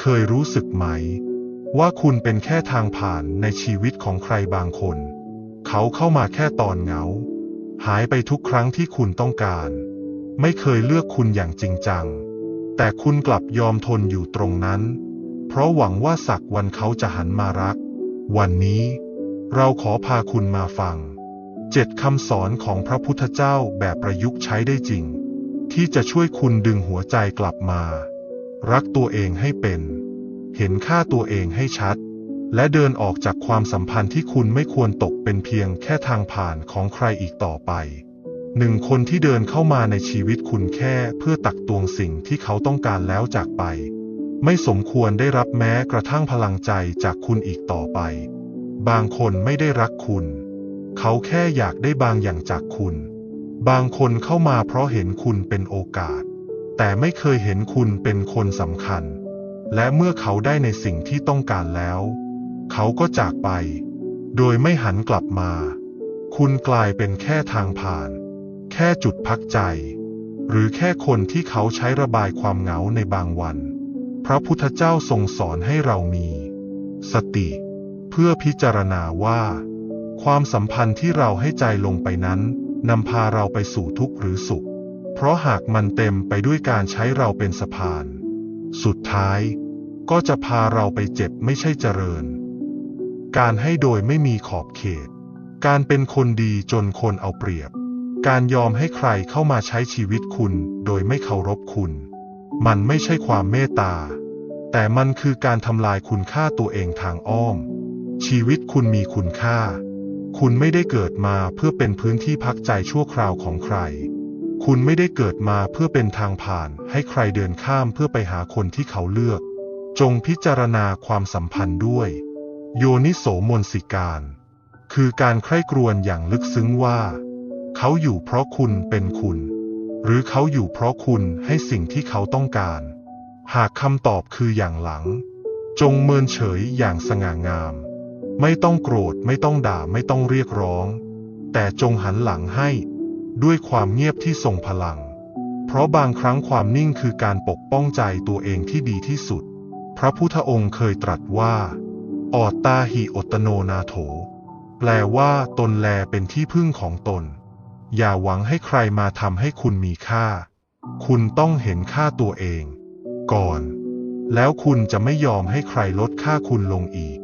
เคยรู้สึกไหม ว่าคุณเป็นแค่ทางผ่านในชีวิตของใครบางคน เขาเข้ามาแค่ตอนเหงา หายไปทุกครั้งที่คุณต้องการ ไม่เคยเลือกคุณอย่างจริงจัง แต่คุณกลับยอมทนอยู่ตรงนั้น เพราะหวังว่าสักวันเขาจะหันมารัก วันนี้ เราขอพาคุณมาฟังเจ็ดคำสอนของพระพุทธเจ้าแบบประยุกต์ใช้ได้จริง ที่จะช่วยคุณดึงหัวใจกลับมา รักตัวเองให้เป็น เห็นค่าตัวเองให้ชัด และเดินออกจากความสัมพันธ์ที่คุณไม่ควรตกเป็นเพียงแค่ทางผ่านของใครอีกต่อไปหนึ่งคนที่เดินเข้ามาในชีวิตคุณแค่เพื่อตักตวงสิ่งที่เขาต้องการแล้วจากไป ไม่สมควรได้รับแม้กระทั่งพลังใจจากคุณอีกต่อไป บางคนไม่ได้รักคุณ เขาแค่อยากได้บางอย่างจากคุณ บางคนเข้ามาเพราะเห็นคุณเป็นโอกาส แต่ไม่เคยเห็นคุณเป็นคนสำคัญ และเมื่อเขาได้ในสิ่งที่ต้องการแล้ว เขาก็จากไป โดยไม่หันกลับมา คุณกลายเป็นแค่ทางผ่าน แค่จุดพักใจ หรือแค่คนที่เขาใช้ระบายความเหงาในบางวัน พระพุทธเจ้าทรงสอนให้เรามี สติ เพื่อพิจารณาว่า ความสัมพันธ์ที่เราให้ใจลงไปนั้นนำพาเราไปสู่ทุกข์หรือสุข เพราะหากมันเต็มไปด้วยการใช้เราเป็นสะพาน สุดท้ายก็จะพาเราไปเจ็บไม่ใช่เจริญ การให้โดยไม่มีขอบเขต การเป็นคนดีจนคนเอาเปรียบ การยอมให้ใครเข้ามาใช้ชีวิตคุณโดยไม่เคารพคุณ มันไม่ใช่ความเมตตา แต่มันคือการทำลายคุณค่าตัวเองทางอ้อม ชีวิตคุณมีคุณค่า คุณไม่ได้เกิดมาเพื่อเป็นพื้นที่พักใจชั่วคราวของใคร คุณไม่ได้เกิดมาเพื่อเป็นทางผ่านให้ใครเดินข้ามเพื่อไปหาคนที่เขาเลือก จงพิจารณาความสัมพันธ์ด้วย โยนิโสมนสิการ คือการใคร่ครวญอย่างลึกซึ้งว่า เขาอยู่เพราะคุณเป็นคุณ หรือเขาอยู่เพราะคุณให้สิ่งที่เขาต้องการ หากคำตอบคืออย่างหลัง จงเมินเฉยอย่างสง่างาม ไม่ต้องโกรธไม่ต้องด่าไม่ต้องเรียกร้อง แต่จงหันหลังให้ ด้วยความเงียบที่ทรงพลัง เพราะบางครั้งความนิ่งคือการปกป้องใจตัวเองที่ดีที่สุด พระพุทธองค์เคยตรัสว่า ออตตาหิอตโนนาโถ แปลว่าตนแลเป็นที่พึ่งของตน อย่าหวังให้ใครมาทำให้คุณมีค่า คุณต้องเห็นค่าตัวเอง ก่อน แล้วคุณจะไม่ยอมให้ใครลดค่าคุณลงอีก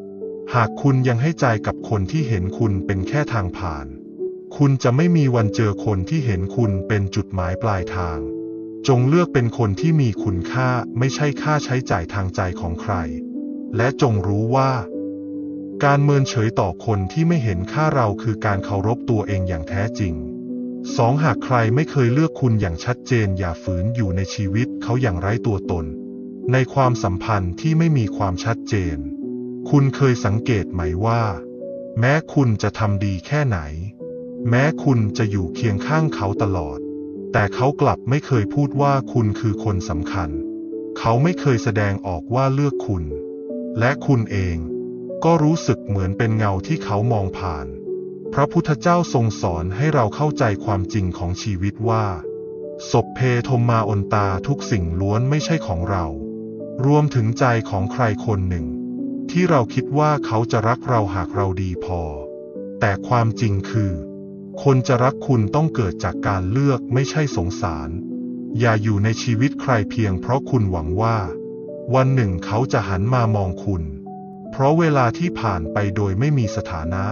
หากคุณยังให้ใจกับคนที่เห็นคุณเป็นแค่ทางผ่าน คุณจะไม่มีวันเจอคนที่เห็นคุณเป็นจุดหมายปลายทาง จงเลือกเป็นคนที่มีคุณค่าไม่ใช่ค่าใช้จ่ายทางใจของใคร และจงรู้ว่า การเมินเฉยต่อคนที่ไม่เห็นค่าเราคือการเคารพตัวเองอย่างแท้จริงสองหากใครไม่เคยเลือกคุณอย่างชัดเจนอย่าฝืนอยู่ในชีวิตเขาอย่างไร้ตัวตน ในความสัมพันธ์ที่ไม่มีความชัดเจน คุณเคยสังเกตไหมว่า แม้คุณจะทำดีแค่ไหน แม้คุณจะอยู่เคียงข้างเขาตลอด แต่เขากลับไม่เคยพูดว่าคุณคือคนสำคัญ เขาไม่เคยแสดงออกว่าเลือกคุณ และคุณเองก็รู้สึกเหมือนเป็นเงาที่เขามองผ่าน พระพุทธเจ้าทรงสอนให้เราเข้าใจความจริงของชีวิตว่าศพเพทมมาอนตาทุกสิ่งล้วนไม่ใช่ของเรา รวมถึงใจของใครคนหนึ่ง ที่เราคิดว่าเขาจะรักเราหากเราดีพอ แต่ความจริงคือ คนจะรักคุณต้องเกิดจากการเลือกไม่ใช่สงสาร อย่าอยู่ในชีวิตใครเพียงเพราะคุณหวังว่า วันหนึ่งเขาจะหันมามองคุณ เพราะเวลาที่ผ่านไปโดยไม่มีสถานะ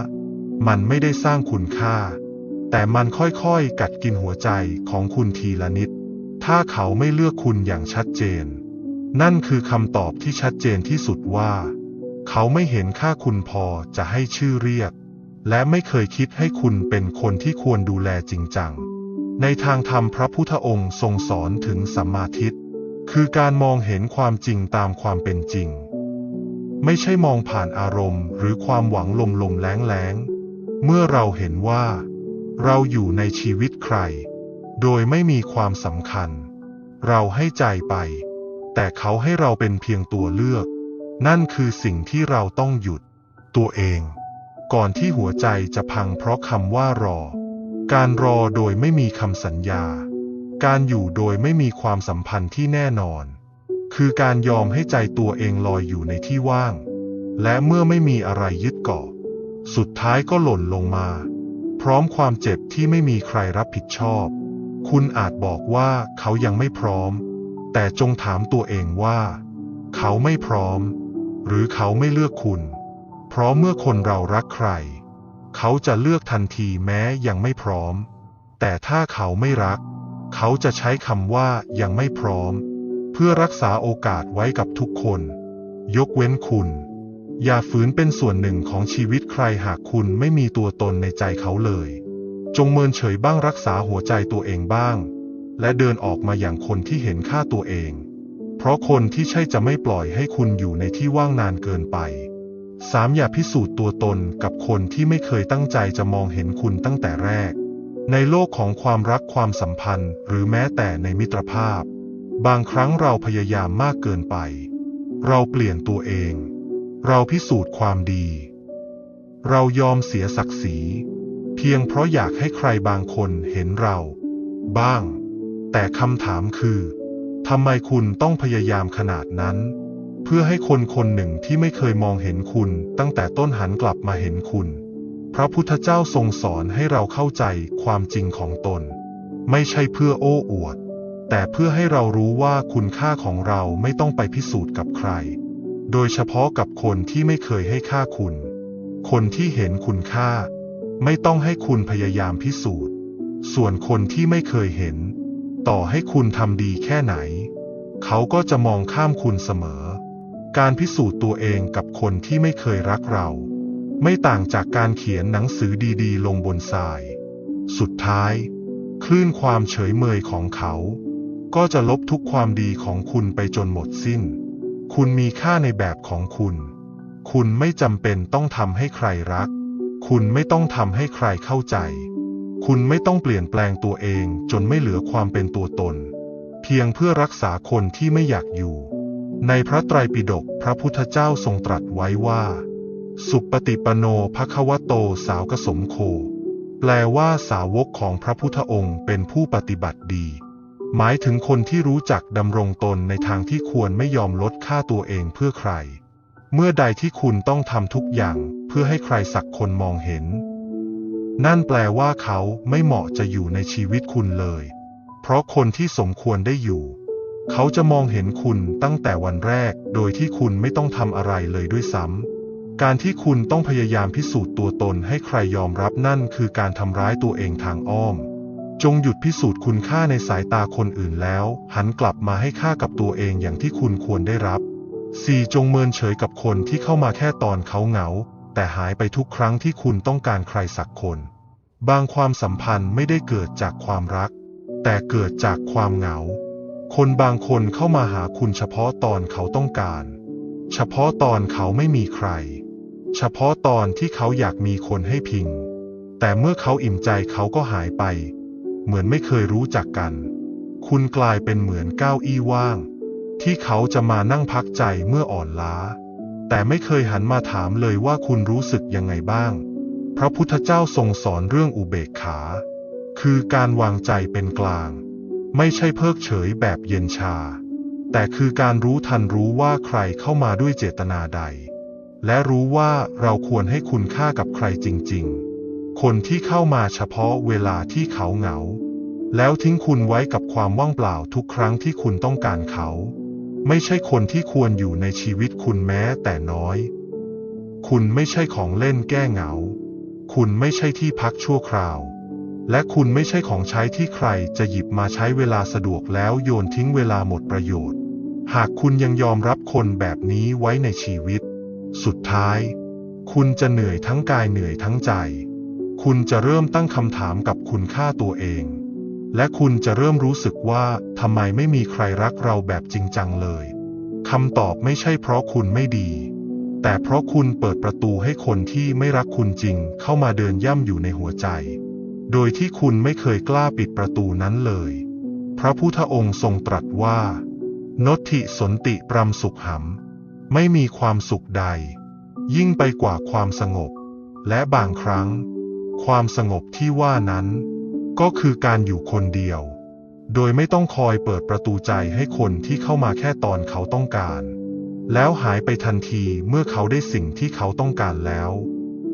มันไม่ได้สร้างคุณค่า แต่มันค่อยๆ กัดกินหัวใจของคุณทีละนิด ถ้าเขาไม่เลือกคุณอย่างชัดเจน นั่นคือคำตอบที่ชัดเจนที่สุดว่า เขาไม่เห็นค่าคุณพอจะให้ชื่อเรียก และไม่เคยคิดให้คุณเป็นคนที่ควรดูแลจริงจัง ในทางธรรมพระพุทธองค์ทรงสอนถึงสัมมาทิฏฐิคือการมองเห็นความจริงตามความเป็นจริง ไม่ใช่มองผ่านอารมณ์ หรือความหวังลมลมแรงแรงเมื่อเราเห็นว่า เราอยู่ในชีวิตใคร โดยไม่มีความสำคัญ เราให้ใจไป แต่เขาให้เราเป็นเพียงตัวเลือก นั่นคือสิ่งที่เราต้องหยุด ตัวเอง ก่อนที่หัวใจจะพังเพราะคำว่ารอ การรอโดยไม่มีคำสัญญา การอยู่โดยไม่มีความสัมพันธ์ที่แน่นอน คือการยอมให้ใจตัวเองลอยอยู่ในที่ว่าง และเมื่อไม่มีอะไรยึดเกาะ สุดท้ายก็หล่นลงมา พร้อมความเจ็บที่ไม่มีใครรับผิดชอบ คุณอาจบอกว่าเขายังไม่พร้อม แต่จงถามตัวเองว่า เขาไม่พร้อม หรือเขาไม่เลือกคุณ ราะเมื่อคนเรารักใคร เขาจะเลือกทันทีแม้ยังไม่พร้อม แต่ถ้าเขาไม่รัก เขาจะใช้คำว่ายังไม่พร้อม เพื่อรักษาโอกาสไว้กับทุกคน ยกเว้นคุณ อย่าฝืนเป็นส่วนหนึ่งของชีวิตใครหากคุณไม่มีตัวตนในใจเขาเลย จงเมินเฉยบ้างรักษาหัวใจตัวเองบ้าง และเดินออกมาอย่างคนที่เห็นค่าตัวเอง เพราะคนที่ใช่จะไม่ปล่อยให้คุณอยู่ในที่ว่างนานเกินไป 3. อย่าพิสูจน์ตัวตนกับคนที่ไม่เคยตั้งใจจะมองเห็นคุณตั้งแต่แรก ในโลกของความรักความสัมพันธ์ หรือแม้แต่ในมิตรภาพ บางครั้งเราพยายามมากเกินไป เราเปลี่ยนตัวเอง เราพิสูจน์ความดี เรายอมเสียศักดิ์ศรี เพียงเพราะอยากให้ใครบางคนเห็นเรา บ้าง แต่คำถามคือทำไมคุณต้องพยายามขนาดนั้น พื่อให้คนคนหนึ่งที่ไม่เคยมองเห็นคุณ ตั้งแต่ต้นหันกลับมาเห็นคุณ พระพุทธเจ้าทรงสอนให้เราเข้าใจความจริงของตน ไม่ใช่เพื่อโอ้อวด แต่เพื่อให้เรารู้ว่าคุณค่าของเราไม่ต้องไปพิสูจน์กับใคร โดยเฉพาะกับคนที่ไม่เคยให้ค่าคุณ คนที่เห็นคุณค่า ไม่ต้องให้คุณพยายามพิสูจน์ ส่วนคนที่ไม่เคยเห็น ต่อให้คุณทำดีแค่ไหน เขาก็จะมองข้ามคุณเสมอ การพิสูจน์ตัวเองกับคนที่ไม่เคยรักเรา ไม่ต่างจากการเขียนหนังสือดีๆ ลงบนทราย สุดท้าย คลื่นความเฉยเมยของเขา ก็จะลบทุกความดีของคุณไปจนหมดสิ้น คุณมีค่าในแบบของคุณ คุณไม่จำเป็นต้องทำให้ใครรัก คุณไม่ต้องทำให้ใครเข้าใจ คุณไม่ต้องเปลี่ยนแปลงตัวเองจนไม่เหลือความเป็นตัวตน เพียงเพื่อรักษาคนที่ไม่อยากอยู่ ในพระไตรปิฎกพระพุทธเจ้าทรงตรัสไว้ว่า สุปฏิปโนภควโตสาวกสมโค แปลว่าสาวกของพระพุทธองค์เป็นผู้ปฏิบัติดี หมายถึงคนที่รู้จักดำรงตนในทางที่ควรไม่ยอมลดค่าตัวเองเพื่อใคร เมื่อใดที่คุณต้องทำทุกอย่างเพื่อให้ใครสักคนมองเห็น นั่นแปลว่าเขาไม่เหมาะจะอยู่ในชีวิตคุณเลย เพราะคนที่สมควรได้อยู่ เขาจะมองเห็นคุณตั้งแต่วันแรก โดยที่คุณไม่ต้องทำอะไรเลยด้วยซ้ำ การที่คุณต้องพยายามพิสูจน์ตัวตนให้ใครยอมรับนั่นคือการทำร้ายตัวเองทางอ้อม จงหยุดพิสูจน์คุณค่าในสายตาคนอื่นแล้ว หันกลับมาให้ค่ากับตัวเองอย่างที่คุณควรได้รับ 4. จงเมินเฉยกับคนที่เข้ามาแค่ตอนเขาเหงา แต่หายไปทุกครั้งที่คุณต้องการใครสักคน บางความสัมพันธ์ไม่ได้เกิดจากความรัก แต่เกิดจากความเหงา คนบางคนเข้ามาหาคุณเฉพาะตอนเขาต้องการ เฉพาะตอนเขาไม่มีใคร เฉพาะตอนที่เขาอยากมีคนให้พิง แต่เมื่อเขาอิ่มใจเขาก็หายไป เหมือนไม่เคยรู้จักกัน คุณกลายเป็นเหมือนเก้าอี้ว่าง ที่เขาจะมานั่งพักใจเมื่ออ่อนล้า แต่ไม่เคยหันมาถามเลยว่าคุณรู้สึกยังไงบ้าง พระพุทธเจ้าทรงสอนเรื่องอุเบกขา คือการวางใจเป็นกลาง ไม่ใช่เพิกเฉยแบบเย็นชา แต่คือการรู้ทันรู้ว่าใครเข้ามาด้วยเจตนาใด และรู้ว่าเราควรให้คุณค่ากับใครจริง ๆ คนที่เข้ามาเฉพาะเวลาที่เขาเหงา แล้วทิ้งคุณไว้กับความว่างเปล่าทุกครั้งที่คุณต้องการเขา ไม่ใช่คนที่ควรอยู่ในชีวิตคุณแม้แต่น้อย คุณไม่ใช่ของเล่นแก้เหงา คุณไม่ใช่ที่พักชั่วคราว และคุณไม่ใช่ของใช้ที่ใครจะหยิบมาใช้เวลาสะดวกแล้วโยนทิ้งเวลาหมดประโยชน์ หากคุณยังยอมรับคนแบบนี้ไว้ในชีวิต สุดท้าย คุณจะเหนื่อยทั้งกายเหนื่อยทั้งใจ คุณจะเริ่มตั้งคำถามกับคุณค่าตัวเอง และคุณจะเริ่มรู้สึกว่าทำไมไม่มีใครรักเราแบบจริงจังเลยคำตอบไม่ใช่เพราะคุณไม่ดี แต่เพราะคุณเปิดประตูให้คนที่ไม่รักคุณจริงเข้ามาเดินย่ำอยู่ในหัวใจ โดยที่คุณไม่เคยกล้าปิดประตูนั้นเลย พระพุทธองค์ทรงตรัสว่านตถิสนติปรำสุขหำไม่มีความสุขใด ยิ่งไปกว่าความสงบ และบางครั้ง ความสงบที่ว่านั้น ก็คือการอยู่คนเดียว โดยไม่ต้องคอยเปิดประตูใจให้คนที่เข้ามาแค่ตอนเขาต้องการ แล้วหายไปทันทีเมื่อเขาได้สิ่งที่เขาต้องการแล้ว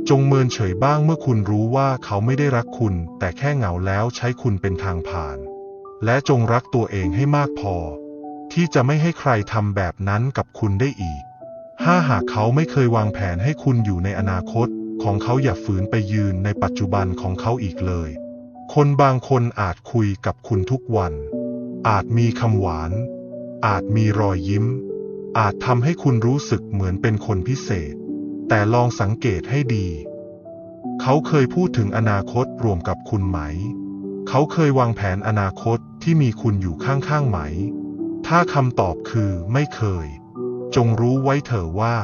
จงเมินเฉยบ้างเมื่อคุณรู้ว่าเขาไม่ได้รักคุณ แต่แค่เหงาแล้วใช้คุณเป็นทางผ่าน และจงรักตัวเองให้มากพอ ที่จะไม่ให้ใครทำแบบนั้นกับคุณได้อีก ถ้าหากเขาไม่เคยวางแผนให้คุณอยู่ในอนาคต ของเขาอย่าฝืนไปยืนในปัจจุบันของเขาอีกเลย คนบางคนอาจคุยกับคุณทุกวัน อาจมีคำหวาน อาจมีรอยยิ้ม อาจทำให้คุณรู้สึกเหมือนเป็นคนพิเศษ แต่ลองสังเกตให้ดี เขาเคยพูดถึงอนาคตรวมกับคุณไหม เขาเคยวางแผนอนาคตที่มีคุณอยู่ข้างๆไหม ถ้าคำตอบคือไม่เคย จงรู้ไว้เถอะว่า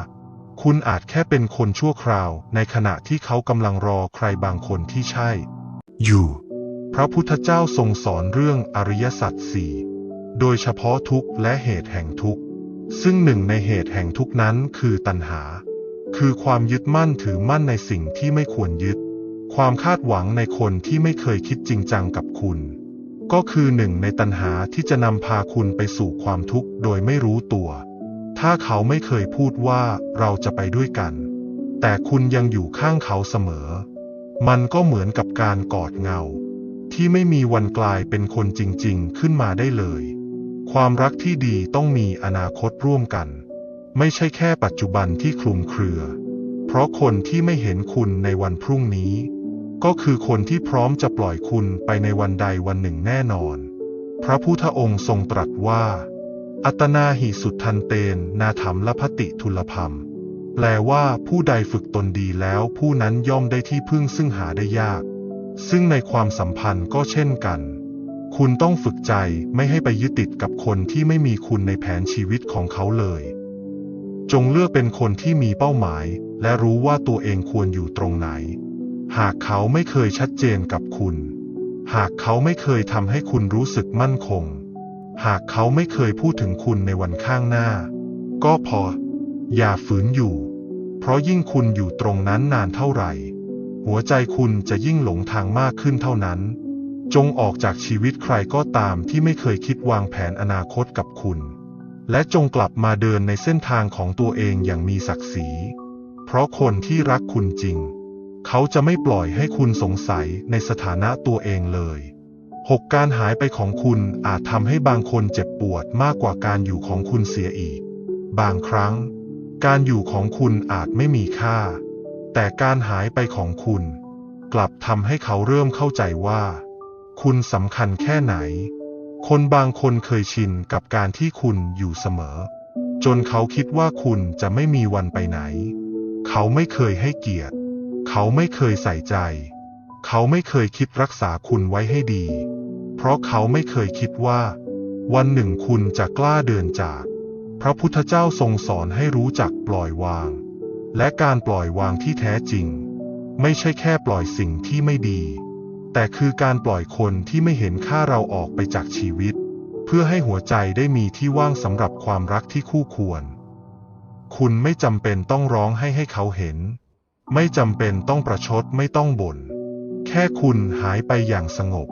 คุณอาจแค่เป็นคนชั่วคราวในขณะที่เขากำลังรอใครบางคนที่ใช่ อยู่ พระพุทธเจ้าทรงสอนเรื่องอริยสัจสี่โดยเฉพาะทุกข์และเหตุแห่งทุกข์ ซึ่งหนึ่งในเหตุแห่งทุกข์นั้นคือตัณหา คือความยึดมั่นถือมั่นในสิ่งที่ไม่ควรยึด ความคาดหวังในคนที่ไม่เคยคิดจริงจังกับคุณ ก็คือหนึ่งในตัณหาที่จะนำพาคุณไปสู่ความทุกข์โดยไม่รู้ตัว ถ้าเขาไม่เคยพูดว่าเราจะไปด้วยกัน แต่คุณยังอยู่ข้างเขาเสมอ มันก็เหมือนกับการกอดเงา ที่ไม่มีวันกลายเป็นคนจริง ๆ ขึ้นมาได้เลย ความรักที่ดีต้องมีอนาคตร่วมกัน ไม่ใช่แค่ปัจจุบันที่คลุมเครือ เพราะคนที่ไม่เห็นคุณในวันพรุ่งนี้ ก็คือคนที่พร้อมจะปล่อยคุณไปในวันใดวันหนึ่งแน่นอน พระพุทธองค์ทรงตรัสว่า อัตนาหิสุทธันเตน นาถมละพติทุลพัมแปลว่าผู้ใดฝึกตนดีแล้วผู้นั้นย่อมได้ที่พึ่งซึ่งหาได้ยาก ซึ่งในความสัมพันธ์ก็เช่นกัน คุณต้องฝึกใจไม่ให้ไปยึดติดกับคนที่ไม่มีคุณในแผนชีวิตของเขาเลย จงเลือกเป็นคนที่มีเป้าหมาย และรู้ว่าตัวเองควรอยู่ตรงไหน หากเขาไม่เคยชัดเจนกับคุณ หากเขาไม่เคยทำให้คุณรู้สึกมั่นคง หากเขาไม่เคยพูดถึงคุณในวันข้างหน้า ก็พอ อย่าฝืนอยู่ เพราะยิ่งคุณอยู่ตรงนั้นนานเท่าไหร่ หัวใจคุณจะยิ่งหลงทางมากขึ้นเท่านั้น จงออกจากชีวิตใครก็ตามที่ไม่เคยคิดวางแผนอนาคตกับคุณ และจงกลับมาเดินในเส้นทางของตัวเองอย่างมีศักดิ์ศรี เพราะคนที่รักคุณจริง เขาจะไม่ปล่อยให้คุณสงสัยในสถานะตัวเองเลยหกการหายไปของคุณอาจทำให้บางคนเจ็บปวดมากกว่าการอยู่ของคุณเสียอีก บางครั้ง การอยู่ของคุณอาจไม่มีค่า แต่การหายไปของคุณ กลับทำให้เขาเริ่มเข้าใจว่า คุณสำคัญแค่ไหน คนบางคนเคยชินกับการที่คุณอยู่เสมอ จนเขาคิดว่าคุณจะไม่มีวันไปไหน เขาไม่เคยให้เกียรติ เขาไม่เคยใส่ใจ เขาไม่เคยคิดรักษาคุณไว้ให้ดี เพราะเขาไม่เคยคิดว่า วันหนึ่งคุณจะกล้าเดินจาก พระพุทธเจ้าทรงสอนให้รู้จักปล่อยวาง และการปล่อยวางที่แท้จริง ไม่ใช่แค่ปล่อยสิ่งที่ไม่ดี แต่คือการปล่อยคนที่ไม่เห็นค่าเราออกไปจากชีวิต เพื่อให้หัวใจได้มีที่ว่างสำหรับความรักที่คู่ควร คุณไม่จำเป็นต้องร้องให้ให้เขาเห็น ไม่จำเป็นต้องประชดไม่ต้องบ่น แค่คุณหายไปอย่างสงบ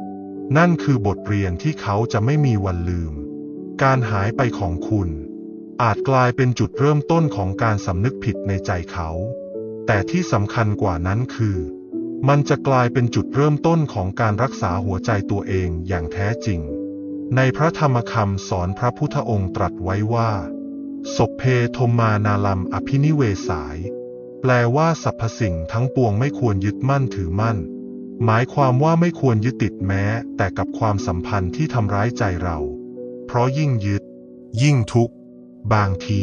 นั่นคือบทเรียนที่เขาจะไม่มีวันลืม การหายไปของคุณ อาจกลายเป็นจุดเริ่มต้นของการสำนึกผิดในใจเขา แต่ที่สำคัญกว่านั้นคือ มันจะกลายเป็นจุดเริ่มต้นของการรักษาหัวใจตัวเองอย่างแท้จริง ในพระธรรมคำสอนพระพุทธองค์ตรัสไว้ว่าศพเพโทมานาลัมอภินิเวสาย แปลว่าสรรพสิ่งทั้งปวงไม่ควรยึดมั่นถือมั่น หมายความว่าไม่ควรยึดติดแม้ แต่กับความสัมพันธ์ที่ทำร้ายใจเรา เพราะยิ่งยึด ยิ่งทุกข์ บางที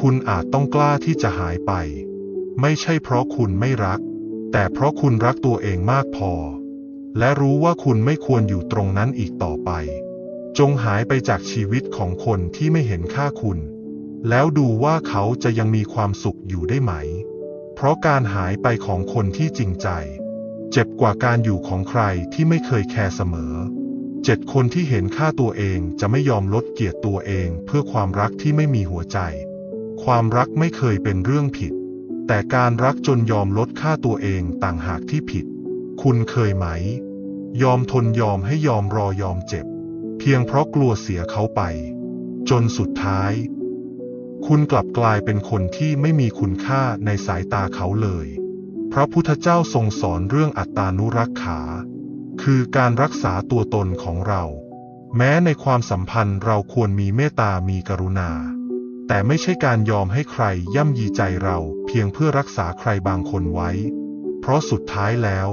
คุณอาจต้องกล้าที่จะหายไป ไม่ใช่เพราะคุณไม่รัก แต่เพราะคุณรักตัวเองมากพอ และรู้ว่าคุณไม่ควรอยู่ตรงนั้นอีกต่อไป จงหายไปจากชีวิตของคนที่ไม่เห็นค่าคุณ แล้วดูว่าเขาจะยังมีความสุขอยู่ได้ไหม เพราะการหายไปของคนที่จริงใจ เจ็บกว่าการอยู่ของใครที่ไม่เคยแคร์เสมอเจ็ดคนที่เห็นค่าตัวเองจะไม่ยอมลดเกียรติตัวเองเพื่อความรักที่ไม่มีหัวใจ ความรักไม่เคยเป็นเรื่องผิด แต่การรักจนยอมลดค่าตัวเองต่างหากที่ผิด คุณเคยไหม ยอมทนยอมให้ยอมรอยอมเจ็บ เพียงเพราะกลัวเสียเขาไป จนสุดท้าย คุณกลับกลายเป็นคนที่ไม่มีคุณค่าในสายตาเขาเลย พระพุทธเจ้าทรงสอนเรื่องอัตตานุรักขา คือการรักษาตัวตนของเรา แม้ในความสัมพันธ์เราควรมีเมตตามีกรุณา แต่ไม่ใช่การยอมให้ใครย่ำยีใจเราเพียงเพื่อรักษาใครบางคนไว้ เพราะสุดท้ายแล้ว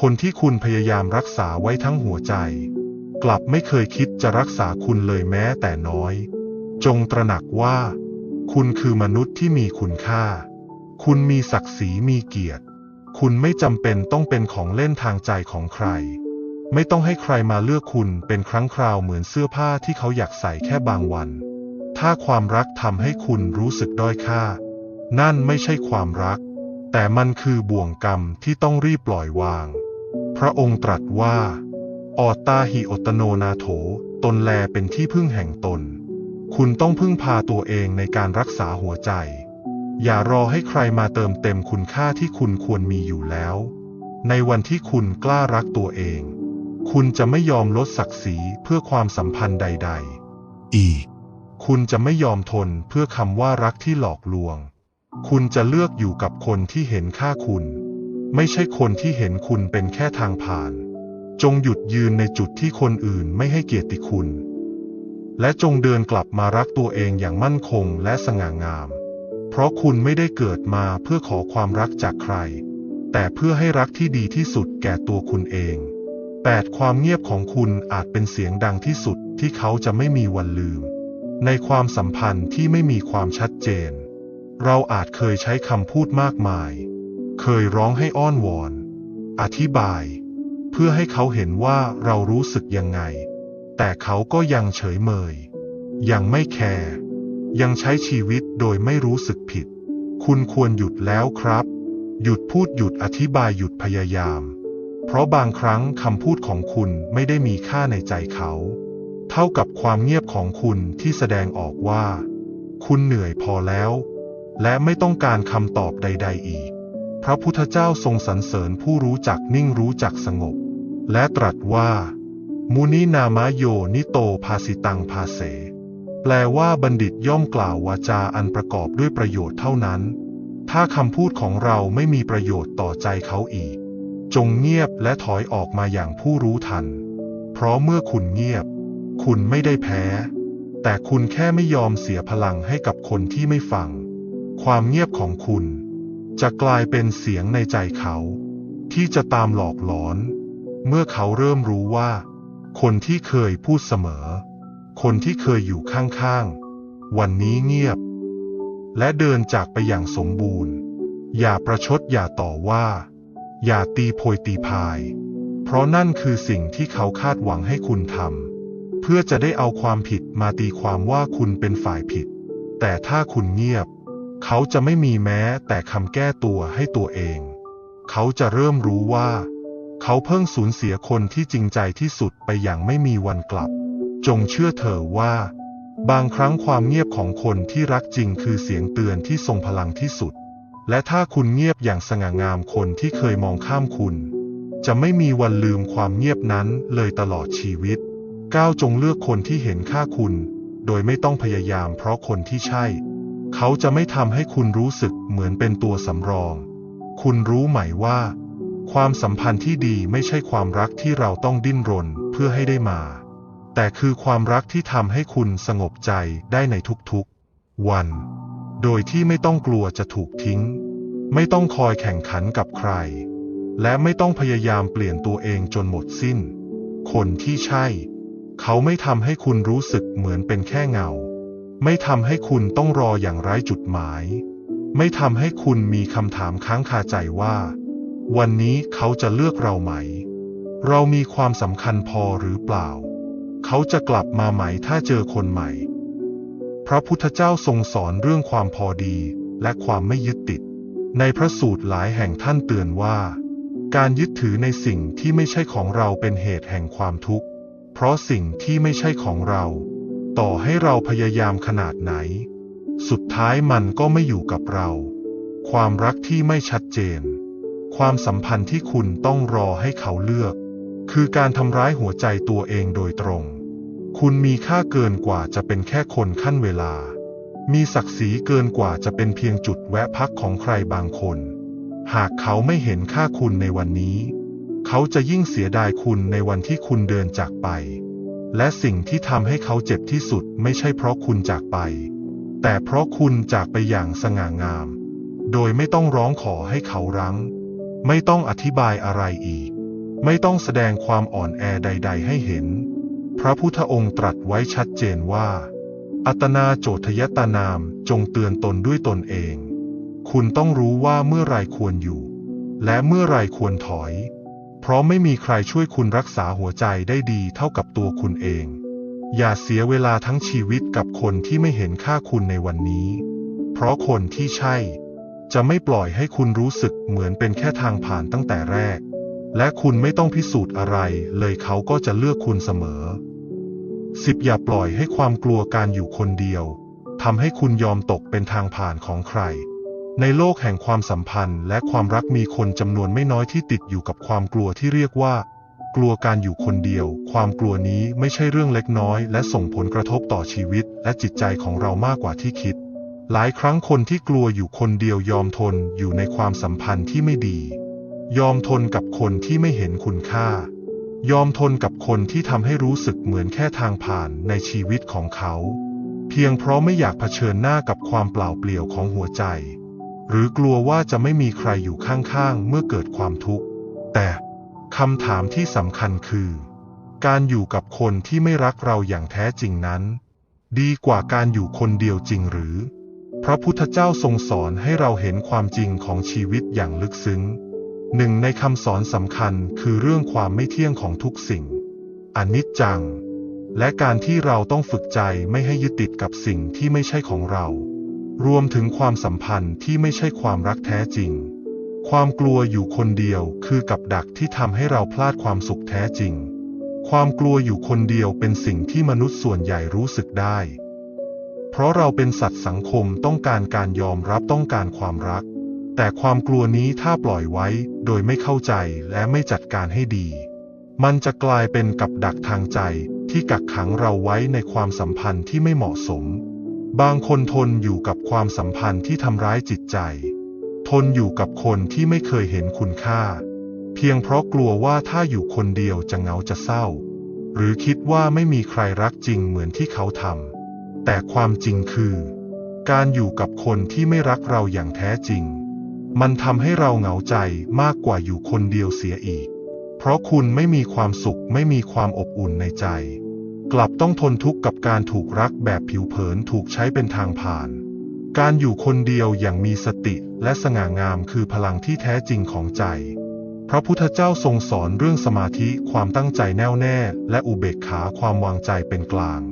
คนที่คุณพยายามรักษาไว้ทั้งหัวใจ กลับไม่เคยคิดจะรักษาคุณเลยแม้แต่น้อย จงตระหนักว่า คุณคือมนุษย์ที่มีคุณค่า คุณมีศักดิ์ศรีมีเกียรติ คุณไม่จำเป็นต้องเป็นของเล่นทางใจของใคร ไม่ต้องให้ใครมาเลือกคุณเป็นครั้งคราวเหมือนเสื้อผ้าที่เขาอยากใส่แค่บางวัน ถ้าความรักทำให้คุณรู้สึกด้อยค่า นั่นไม่ใช่ความรัก แต่มันคือบ่วงกรรมที่ต้องรีบปล่อยวาง พระองค์ตรัสว่า ออตาหิอตโนนาโถ ตนแลเป็นที่พึ่งแห่งตน คุณต้องพึ่งพาตัวเองในการรักษาหัวใจ อย่ารอให้ใครมาเติมเต็มคุณค่าที่คุณควรมีอยู่แล้ว ในวันที่คุณกล้ารักตัวเอง คุณจะไม่ยอมลดศักดิ์ศรีเพื่อความสัมพันธ์ใด ๆ อีก คุณจะไม่ยอมทนเพื่อคำว่ารักที่หลอกลวง คุณจะเลือกอยู่กับคนที่เห็นค่าคุณ ไม่ใช่คนที่เห็นคุณเป็นแค่ทางผ่าน จงหยุดยืนในจุดที่คนอื่นไม่ให้เกียรติคุณ และจงเดินกลับมารักตัวเองอย่างมั่นคงและสง่างาม เพราะคุณไม่ได้เกิดมาเพื่อขอความรักจากใคร แต่เพื่อให้รักที่ดีที่สุดแก่ตัวคุณเองแปดความเงียบของคุณอาจเป็นเสียงดังที่สุดที่เขาจะไม่มีวันลืม ในความสัมพันธ์ที่ไม่มีความชัดเจน เราอาจเคยใช้คำพูดมากมาย เคยร้องให้อ้อนวอน อธิบาย เพื่อให้เขาเห็นว่าเรารู้สึกยังไง แต่เขาก็ยังเฉยเมย ยังไม่แคร์ยังใช้ชีวิตโดยไม่รู้สึกผิด คุณควรหยุดแล้วครับ หยุดพูดหยุดอธิบายหยุดพยายาม เพราะบางครั้งคำพูดของคุณไม่ได้มีค่าในใจเขา เท่ากับความเงียบของคุณที่แสดงออกว่า คุณเหนื่อยพอแล้ว และไม่ต้องการคำตอบใด ๆ อีก พระพุทธเจ้าทรงสรรเสริญผู้รู้จักนิ่งรู้จักสงบ และตรัสว่า มุนินามโยนิโตภาสิตังภาเส แปลว่าบัณฑิตย่อมกล่าววาจาอันประกอบด้วยประโยชน์เท่านั้น ถ้าคำพูดของเราไม่มีประโยชน์ต่อใจเขาอีก จงเงียบและถอยออกมาอย่างผู้รู้ทัน เพราะเมื่อคุณเงียบ คุณไม่ได้แพ้ แต่คุณแค่ไม่ยอมเสียพลังให้กับคนที่ไม่ฟัง ความเงียบของคุณ จะกลายเป็นเสียงในใจเขา ที่จะตามหลอกหลอน เมื่อเขาเริ่มรู้ว่า คนที่เคยพูดเสมอ คนที่เคยอยู่ข้างๆ วันนี้เงียบ และเดินจากไปอย่างสมบูรณ์ อย่าประชดอย่าต่อว่า อย่าตีโพยตีพาย เพราะนั่นคือสิ่งที่เขาคาดหวังให้คุณทำ เพื่อจะได้เอาความผิดมาตีความว่าคุณเป็นฝ่ายผิด แต่ถ้าคุณเงียบ เขาจะไม่มีแม้แต่คำแก้ตัวให้ตัวเอง เขาจะเริ่มรู้ว่า เขาเพิ่งสูญเสียคนที่จริงใจที่สุดไปอย่างไม่มีวันกลับ จงเชื่อเถอะว่า บางครั้งความเงียบของคนที่รักจริงคือเสียงเตือนที่ทรงพลังที่สุด และถ้าคุณเงียบอย่างสง่างามคนที่เคยมองข้ามคุณ จะไม่มีวันลืมความเงียบนั้นเลยตลอดชีวิต ก้าวจงเลือกคนที่เห็นค่าคุณ โดยไม่ต้องพยายามเพราะคนที่ใช่ เขาจะไม่ทำให้คุณรู้สึกเหมือนเป็นตัวสำรอง คุณรู้ไหมว่า ความสัมพันธ์ที่ดีไม่ใช่ความรักที่เราต้องดิ้นรนเพื่อให้ได้มา แต่คือความรักที่ทำให้คุณสงบใจได้ในทุกๆ วัน โดยที่ไม่ต้องกลัวจะถูกทิ้ง ไม่ต้องคอยแข่งขันกับใคร และไม่ต้องพยายามเปลี่ยนตัวเองจนหมดสิ้น คนที่ใช่ เขาไม่ทำให้คุณรู้สึกเหมือนเป็นแค่เงา ไม่ทำให้คุณต้องรออย่างไร้จุดหมาย ไม่ทำให้คุณมีคำถามค้างคาใจว่า วันนี้เขาจะเลือกเราไหม เรามีความสำคัญพอหรือเปล่า เขาจะกลับมาไหมถ้าเจอคนใหม่ พระพุทธเจ้าทรงสอนเรื่องความพอดีและความไม่ยึดติด ในพระสูตรหลายแห่งท่านเตือนว่า การยึดถือในสิ่งที่ไม่ใช่ของเราเป็นเหตุแห่งความทุกข์ เพราะสิ่งที่ไม่ใช่ของเรา ต่อให้เราพยายามขนาดไหน สุดท้ายมันก็ไม่อยู่กับเรา ความรักที่ไม่ชัดเจน ความสัมพันธ์ที่คุณต้องรอให้เขาเลือก คือการทำร้ายหัวใจตัวเองโดยตรง คุณมีค่าเกินกว่าจะเป็นแค่คนขั้นเวลา มีศักดิ์ศรีเกินกว่าจะเป็นเพียงจุดแวะพักของใครบางคน หากเขาไม่เห็นค่าคุณในวันนี้ เขาจะยิ่งเสียดายคุณในวันที่คุณเดินจากไป และสิ่งที่ทำให้เขาเจ็บที่สุดไม่ใช่เพราะคุณจากไป แต่เพราะคุณจากไปอย่างสง่างาม โดยไม่ต้องร้องขอให้เขารั้ง ไม่ต้องอธิบายอะไรอีก ไม่ต้องแสดงความอ่อนแอใด ๆ ให้เห็น พระพุทธองค์ตรัสไว้ชัดเจนว่า อัตนาโจทยตานามจงเตือนตนด้วยตนเอง คุณต้องรู้ว่าเมื่อไรควรอยู่ และเมื่อไรควรถอย ราะไม่มีใครช่วยคุณรักษาหัวใจได้ดีเท่ากับตัวคุณเอง อย่าเสียเวลาทั้งชีวิตกับคนที่ไม่เห็นค่าคุณในวันนี้ เพราะคนที่ใช่ จะไม่ปล่อยให้คุณรู้สึกเหมือนเป็นแค่ทางผ่านตั้งแต่แรก และคุณไม่ต้องพิสูจน์อะไร เลยเขาก็จะเลือกคุณเสมอสิบอย่าปล่อยให้ความกลัวการอยู่คนเดียวทำให้คุณยอมตกเป็นทางผ่านของใคร ในโลกแห่งความสัมพันธ์และความรักมีคนจำนวนไม่น้อยที่ติดอยู่กับความกลัวที่เรียกว่า กลัวการอยู่คนเดียว ความกลัวนี้ไม่ใช่เรื่องเล็กน้อย และส่งผลกระทบต่อชีวิต และจิตใจของเรามากกว่าที่คิด หลายครั้งคนที่กลัวอยู่คนเดียวยอมทนอยู่ในความสัมพันธ์ที่ไม่ดี ยอมทนกับคนที่ไม่เห็นคุณค่า ยอมทนกับคนที่ทำให้รู้สึกเหมือนแค่ทางผ่านในชีวิตของเขา เพียงเพราะไม่อยากเผชิญหน้ากับความเปล่าเปลี่ยวของหัวใจ หรือกลัวว่าจะไม่มีใครอยู่ข้างๆ เมื่อเกิดความทุกข์ แต่คำถามที่สำคัญคือ การอยู่กับคนที่ไม่รักเราอย่างแท้จริงนั้น ดีกว่าการอยู่คนเดียวจริงหรือ พระพุทธเจ้าทรงสอนให้เราเห็นความจริงของชีวิตอย่างลึกซึ้งหนึ่งในคำสอนสำคัญคือเรื่องความไม่เที่ยงของทุกสิ่ง อนิจจัง และการที่เราต้องฝึกใจไม่ให้ยึดติดกับสิ่งที่ไม่ใช่ของเรา รวมถึงความสัมพันธ์ที่ไม่ใช่ความรักแท้จริง ความกลัวอยู่คนเดียวคือกับดักที่ทำให้เราพลาดความสุขแท้จริง ความกลัวอยู่คนเดียวเป็นสิ่งที่มนุษย์ส่วนใหญ่รู้สึกได้ เพราะเราเป็นสัตว์สังคมต้องการการยอมรับต้องการความรัก แต่ความกลัวนี้ถ้าปล่อยไว้โดยไม่เข้าใจและไม่จัดการให้ดี มันจะกลายเป็นกับดักทางใจที่กักขังเราไว้ในความสัมพันธ์ที่ไม่เหมาะสม บางคนทนอยู่กับความสัมพันธ์ที่ทำร้ายจิตใจ ทนอยู่กับคนที่ไม่เคยเห็นคุณค่า เพียงเพราะกลัวว่าถ้าอยู่คนเดียวจะเหงาจะเศร้า หรือคิดว่าไม่มีใครรักจริงเหมือนที่เขาทำแต่ความจริงคือ การอยู่กับคนที่ไม่รักเราอย่างแท้จริง มันทำให้เราเหงาใจมากกว่าอยู่คนเดียวเสียอีก เพราะคุณไม่มีความสุขไม่มีความอบอุ่นในใจ กลับต้องทนทุกข์กับการถูกรักแบบผิวเผินถูกใช้เป็นทางผ่าน การอยู่คนเดียวอย่างมีสติและสง่างามคือพลังที่แท้จริงของใจ พระพุทธเจ้าทรงสอนเรื่องสมาธิความตั้งใจแน่วแน่ และอุเบกขาความวางใจเป็นกลาง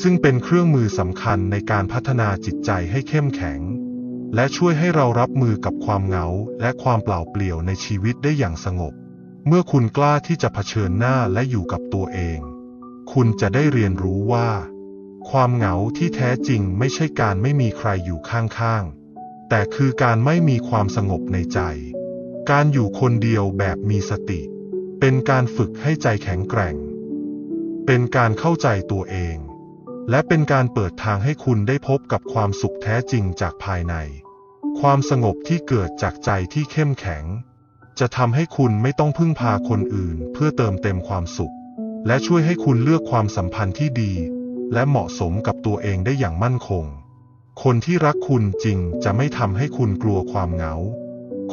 ซึ่งเป็นเครื่องมือสำคัญในการพัฒนาจิตใจให้เข้มแข็ง และช่วยให้เรารับมือกับความเหงาและความเปล่าเปลี่ยวในชีวิตได้อย่างสงบ เมื่อคุณกล้าที่จะเผชิญหน้าและอยู่กับตัวเอง คุณจะได้เรียนรู้ว่า ความเหงาที่แท้จริงไม่ใช่การไม่มีใครอยู่ข้างๆ แต่คือการไม่มีความสงบในใจ การอยู่คนเดียวแบบมีสติ เป็นการฝึกให้ใจแข็งแกร่ง เป็นการเข้าใจตัวเอง และเป็นการเปิดทางให้คุณได้พบกับความสุขแท้จริงจากภายใน ความสงบที่เกิดจากใจที่เข้มแข็ง จะทำให้คุณไม่ต้องพึ่งพาคนอื่นเพื่อเติมเต็มความสุข และช่วยให้คุณเลือกความสัมพันธ์ที่ดี และเหมาะสมกับตัวเองได้อย่างมั่นคง คนที่รักคุณจริงจะไม่ทำให้คุณกลัวความเหงา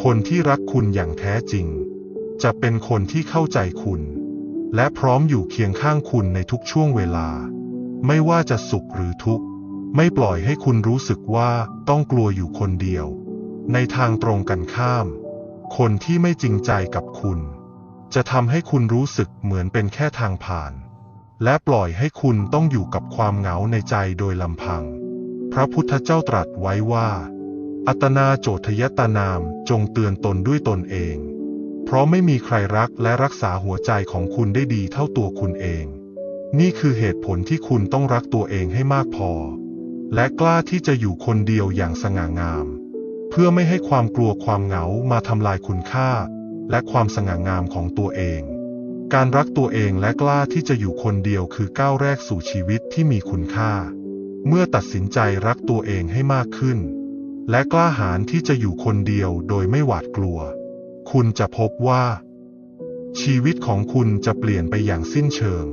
คนที่รักคุณอย่างแท้จริง จะเป็นคนที่เข้าใจคุณ และพร้อมอยู่เคียงข้างคุณในทุกช่วงเวลา ไม่ว่าจะสุขหรือทุกข์ ไม่ปล่อยให้คุณรู้สึกว่าต้องกลัวอยู่คนเดียว ในทางตรงกันข้าม คนที่ไม่จริงใจกับคุณ จะทำให้คุณรู้สึกเหมือนเป็นแค่ทางผ่าน และปล่อยให้คุณต้องอยู่กับความเหงาในใจโดยลำพัง พระพุทธเจ้าตรัสไว้ว่า อัตนาโจทยตานามจงเตือนตนด้วยตนเอง เพราะไม่มีใครรักและรักษาหัวใจของคุณได้ดีเท่าตัวคุณเอง นี่คือเหตุผลที่คุณต้องรักตัวเองให้มากพอ และกล้าที่จะอยู่คนเดียวอย่างสง่างาม เพื่อไม่ให้ความกลัวความเหงามาทำลายคุณค่า และความสง่างามของตัวเอง การรักตัวเองและกล้าที่จะอยู่คนเดียวคือก้าวแรกสู่ชีวิตที่มีคุณค่า เมื่อตัดสินใจรักตัวเองให้มากขึ้น และกล้าหาญที่จะอยู่คนเดียวโดยไม่หวาดกลัว คุณจะพบว่า ชีวิตของคุณจะเปลี่ยนไปอย่างสิ้นเชิง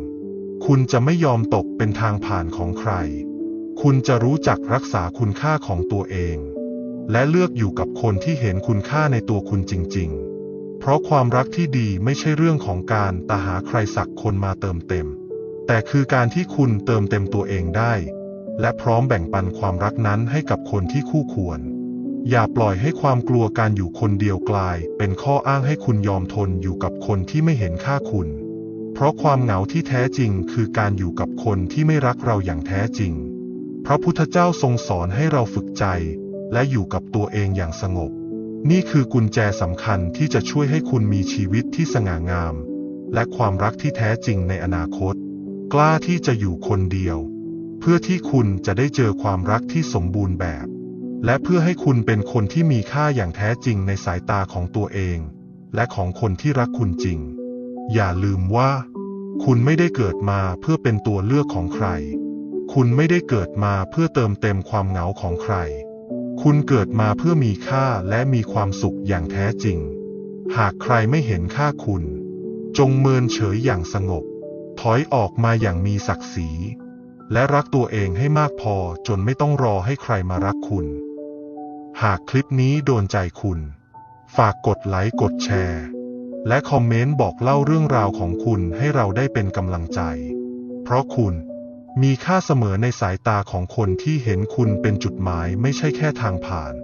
คุณจะไม่ยอมตกเป็นทางผ่านของใคร คุณจะรู้จักรักษาคุณค่าของตัวเองและเลือกอยู่กับคนที่เห็นคุณค่าในตัวคุณจริง ๆ เพราะความรักที่ดีไม่ใช่เรื่องของการตาหาใครสักคนมาเติมเต็ม แต่คือการที่คุณเติมเต็มตัวเองได้ และพร้อมแบ่งปันความรักนั้นให้กับคนที่คู่ควร อย่าปล่อยให้ความกลัวการอยู่คนเดียวกลาย เป็นข้ออ้างให้คุณยอมทนอยู่กับคนที่ไม่เห็นค่าคุณ เพราะความเหงาที่แท้จริงคือการอยู่กับคนที่ไม่รักเราอย่างแท้จริง พระพุทธเจ้าทรงสอนให้เราฝึกใจ และอยู่กับตัวเองอย่างสงบ นี่คือกุญแจสำคัญที่จะช่วยให้คุณมีชีวิตที่สง่างาม และความรักที่แท้จริงในอนาคต กล้าที่จะอยู่คนเดียว เพื่อที่คุณจะได้เจอความรักที่สมบูรณ์แบบ และเพื่อให้คุณเป็นคนที่มีค่าอย่างแท้จริงในสายตาของตัวเอง และของคนที่รักคุณจริง อย่าลืมว่า คุณไม่ได้เกิดมาเพื่อเป็นตัวเลือกของใคร คุณไม่ได้เกิดมาเพื่อเติมเต็มความเหงาของใคร คุณเกิดมาเพื่อมีค่าและมีความสุขอย่างแท้จริง หากใครไม่เห็นค่าคุณ จงเมินเฉยอย่างสงบ ถอยออกมาอย่างมีศักดิ์ศรี และรักตัวเองให้มากพอจนไม่ต้องรอให้ใครมารักคุณ หากคลิปนี้โดนใจคุณ ฝากกดไลค์กดแชร์ และคอมเมนต์บอกเล่าเรื่องราวของคุณให้เราได้เป็นกำลังใจ เพราะคุณ มีค่าเสมอในสายตาของคนที่เห็นคุณเป็นจุดหมายไม่ใช่แค่ทางผ่าน